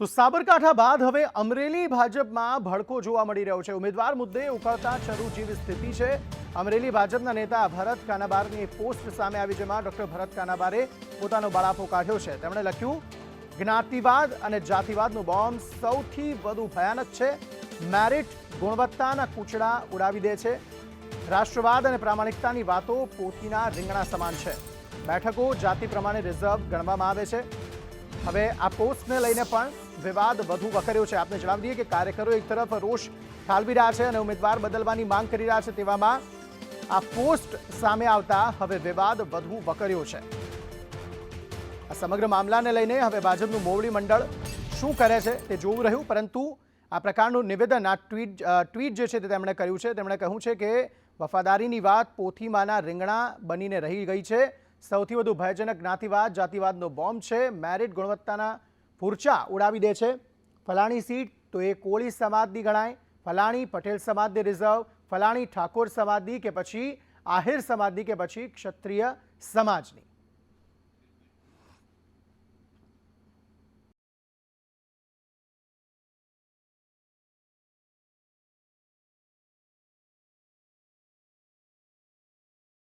તો સાબરકાંઠા બાદ હવે અમરેલી ભાજપમાં ભડકો જોવા મળી રહ્યો છે. ઉમેદવાર મુદ્દે ઉકળતા ચરુ જેવી સ્થિતિ છે. અમરેલી ભાજપના નેતા ભરત કાનાબારની પોસ્ટ સામે આવી જેમાં ડોક્ટર ભરત કાનાબારે પોતાનો બળાપો કાઢ્યો છે. તેમણે લખ્યું, જ્ઞાતિવાદ અને જાતિવાદનું બોમ્બ સૌથી વધુ ભયાનક છે. મેરિટ ગુણવત્તાના કૂચડા ઉડાવી દે છે. રાષ્ટ્રવાદ અને પ્રામાણિકતાની વાતો પોતીના રીંગણા સમાન છે. બેઠકો જાતિ પ્રમાણે રિઝર્વ ગણવામાં આવે છે. હવે આ પોસ્ટને લઈને પણ વિવાદ વધુ વકર્યો છે. આપને જણાવી દઈએ કે કાર્યકરો એક તરફ રોષ ઠાલવી રહ્યા છે અને ઉમેદવાર બદલવાની માંગ કરી રહ્યા છે તેવામાં આ પોસ્ટ સામે આવતા હવે વિવાદ વધુ વકર્યો છે. આ સમગ્ર મામલાને લઈને હવે ભાજપનું મોવડી મંડળ શું કરે છે તે જોવું રહ્યું, પરંતુ આ પ્રકારનું નિવેદન, આ ટ્વીટ ટ્વીટ જે છે તે તેમણે કર્યું છે. તેમણે કહ્યું છે કે વફાદારીની વાત પોથીમાંના રીંગણા બનીને રહી ગઈ છે. સૌથી વધુ ભયજનક જ્ઞાતિવાદ, જાતિવાદનો બોમ્બ છે. મેરિટ ગુણવત્તાના પૂરચા ઉડાવી દે છે. ફલાણી સીટ તો એ કોળી સમાજની ગણાય. ફલાણી પટેલ સમાજની રિઝર્વ, ફલાણી ઠાકોર સમાજની કે પછી આહિર સમાજની કે પછી ક્ષત્રિય સમાજની.